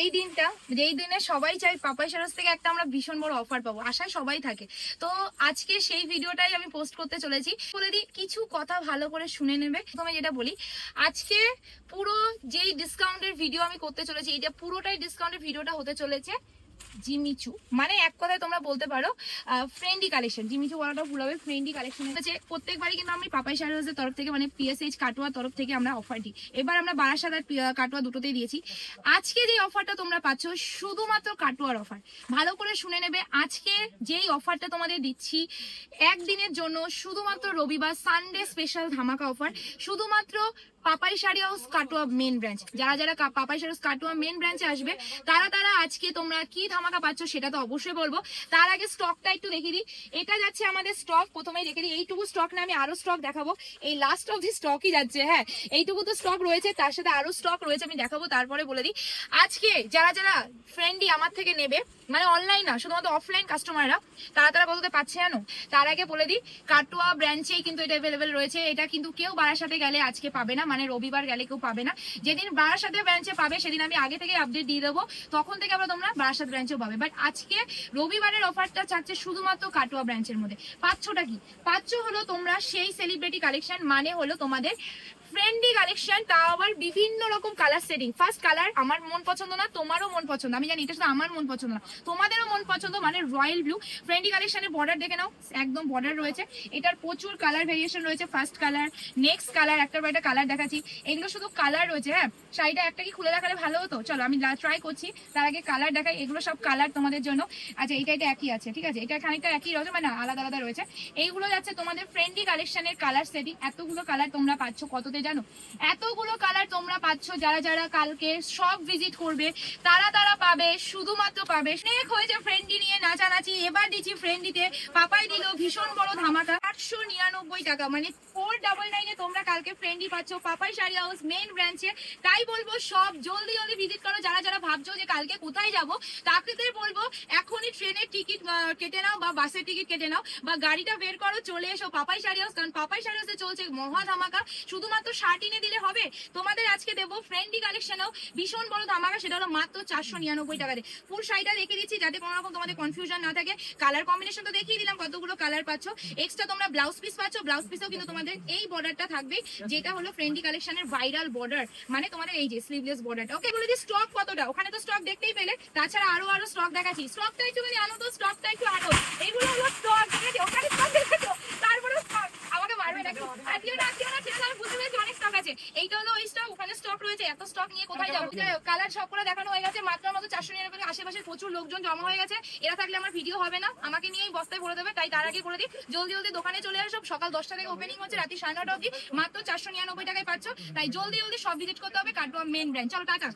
সেই দিনটা, যেই দিনে সবাই চাই পাপাই সারস থেকে একটা আমরা ভীষণ বড় অফার পাবো, আশায় সবাই থাকে। তো আজকে সেই ভিডিওটাই আমি পোস্ট করতে চলেছি। বলে দিই, কিছু কথা ভালো করে শুনে নেবে। প্রথমে যেটা বলি, আজকে পুরো যেই ডিসকাউন্টের ভিডিও আমি করতে চলেছি এটা পুরোটাই ডিসকাউন্টের ভিডিওটা হতে চলেছে জিমিচু। মানে এক কথায় তোমরা বলতে পারো ফ্রেন্ডি কালেকশন জিমিচু বলাটা ভুল হবে ফ্রেন্ডি কালেকশন হচ্ছে প্রত্যেকবারই কিন্তু আমি পাপাই শাহরোজের তরফ থেকে মানে পিএসএইচ কাটোয়ার তরফ থেকে আমরা অফার দিই। এবার আমরা বারাসাত আর কাটোয়া দুটোতেই দিয়েছি। আজকে যে অফারটা তোমরা পাচ্ছ, শুধুমাত্র কাটোয়ার অফার ভালো করে শুনে নেবে, আজকে যেই অফারটা তোমাদের দিচ্ছি, একদিনের জন্য শুধুমাত্র রবিবার সানডে স্পেশাল ধামাকা অফার শুধুমাত্র Papai Saree house Katwa main branch যারা যারা পাপাই শাড়ি হাউস কাটোয়া মেন ব্রাঞ্চে আসবে, তারা তারা আজকে তোমরা কি ধামাকা পাচ্ছ সেটা তো অবশ্যই বলব। তার আগে স্টকটা একটু দেখে দিই। এটা যাচ্ছে আমাদের স্টক প্রথমেই রেখে দিই। এইটুকু স্টক না, আমি আরও স্টক দেখাবো। এই লাস্ট অফ দি স্টকই যাচ্ছে হ্যাঁ। এইটুকু তো স্টক রয়েছে, তার সাথে আরও স্টক রয়েছে, আমি দেখাবো, তারপরে বলে দিই। আজকে যারা যারা ফ্রেন্ডই আমার থেকে নেবে মানে অনলাইন না, শুধুমাত্র অফলাইন কাস্টমাররা তারা তারা কততে পাচ্ছে জানো? তার আগে বলে দিই, কাটোয়া ব্রাঞ্চেই কিন্তু এটা অ্যাভেলেবেল রয়েছে। এটা কিন্তু কেউ বারাসাতে গেলে আজকে পাবে না মানে রবিবার গেলে কেউ পাবে না। যেদিন বারাসাতে ব্রাঞ্চে পাবে, সেদিন আমি আগে থেকে আপডেট দিয়ে দেবো। তখন থেকে আবার তোমরা বারাসাত ব্রাঞ্চেও পাবে। বাট আজকে রবিবারের অফারটা চাচ্ছে শুধুমাত্র কাটোয়া ব্রাঞ্চের মধ্যে। পাঁচ ছটা কি? পাচ্ছ হলো তোমরা সেই সেলিব্রিটি কালেকশন মানে হলো তোমাদের ফ্রেন্ডলি কালেকশন তাও আবার বিভিন্ন রকম কালার সেটিং ফার্স্ট কালার আমার মন পছন্দ না, তোমারও মন পছন্দ। আমি জানি এটা শুধু আমার মন পছন্দ না, তোমাদেরও মন পছন্দ মানে রয়্যাল ব্লু ফ্রেন্ডলি কালেকশনের বর্ডার দেখে নাও, একদম বর্ডার রয়েছে। এটার প্রচুর কালার ভেরিয়েশন রয়েছে ফার্স্ট কালার নেক্সট কালার একটার পর একটা কালার দেখাচ্ছি। এগুলো শুধু কালার রয়েছে হ্যাঁ? শাড়িটা একটা কি খুলে দেখালে ভালো হতো? চলো, আমি ট্রাই করছি, তার আগে কালার দেখাই। এগুলো সব কালার তোমাদের জন্য। আচ্ছা এটা এটা একই আছে, ঠিক আছে? এটা খানিকটা একই রয়েছে মানে আলাদা আলাদা রয়েছে। এইগুলো যাচ্ছে তোমাদের ফ্রেন্ডলি কালেকশনের কালার সেটিং এতগুলো কালার তোমরা পাচ্ছ, কততে জানো। এতগুলো কালার তোমরা পাচ্ছ, যারা যারা কালকে সব ভিজিট করবে, তারা তারা পাবে, শুধুমাত্র পাবে। স্নেক হয়েছে ফ্রেন্ডি নিয়ে, নাচানাচি, এবার দিচ্ছি ফ্রেন্ডিতে পাপাই দিল ভীষণ বড় ধামাকা। আটশো নিরানব্বই টাকা মানে ফোর ডাবল নাইনে তোমরা কালকে ফ্রেন্ডি পাচ্ছ পাপাই শাড়ি হাউস মেন ব্রাঞ্চে তাই বলব, সব জলদি জলদি ভিজিট করো। যারা যারা ভাবছ যে কালকে কোথায় যাব তাকে বলব, এখনই ট্রেনের টিকিট কেটে নাও বা বাসের টিকিট কেটে নাও বা গাড়িটা বের করো, চলে এসো পাপাই শাড়ি হাউস কারণ পাপাই শাড়ি হাউসে চলছে মহা ধামাকা। শুধুমাত্র শার্ট এনে দিলে হবে? তোমাদের আজকে দেবো ফ্রেন্ডি কালেকশনেও ভীষণ বড় ধামাকা, সেটা হলো মাত্র চারশো নিরানব্বই টাকাতে ফুল শাড়িটা রেখে দিচ্ছি যাতে কোনো রকম তোমাদের কনফিউশন না থাকে। কালার কম্বিনেশন তো দেখিয়ে দিলাম, কতগুলো কালার পাচ্ছ। এক্সট্রা তোমরা ব্লাউজ পিস পাচ্ছ ব্লাউজ পিসেও কিন্তু তোমাদের এই বর্ডারটা থাকবে, যেটা হলো ফ্রেন্ডি কালেকশনের ভাইরাল বর্ডার মানে তোমাদের এই যে স্লিভলেস বর্ডারটা ওকে বলে দিই স্টক কতটা? ওখানে তো স্টক দেখতেই পেলে। তাছাড়া আরও আরও স্টক দেখাচ্ছি। স্টকটা একটুখানি আনো তো স্টকটা একটু আনো। এইগুলো হলো স্টক ঠিক আছে ওখানে স্টক দেখেছ তারপরে স্টক আমাকে মারবে নাকি আজকে না আজকে না ঠিক আছে আমি বুঝতে পেরেছি অনেক স্টক আছে এইটা হলো ওই স্টক ওখানে স্টক রয়েছে এত স্টক নিয়ে কোথায় যাব? কালার সব করে দেখানো হয়ে গেছে মাত্র মতো চারশো নিরানব্বই আশেপাশে প্রচুর লোকজন জমা হয়ে গেছে। এরা থাকলে আমার ভিডিও হবে না আমাকে নিয়েই বস্তায় ভরে দেবে তাই তার আগে করে দিই। জলদি জলদি দোকানে চলে আসো সকাল দশটা থেকে ওপেনিং হচ্ছে রাতে সাড়ে নটা অবধি। মাত্র চারশো নিরানব্বই টাকায় পাচ্ছ তাই জলদি জলদি সব ভিজিট করতে হবে কাটোয়া মেন ব্র্যান্ড চলো টাটা।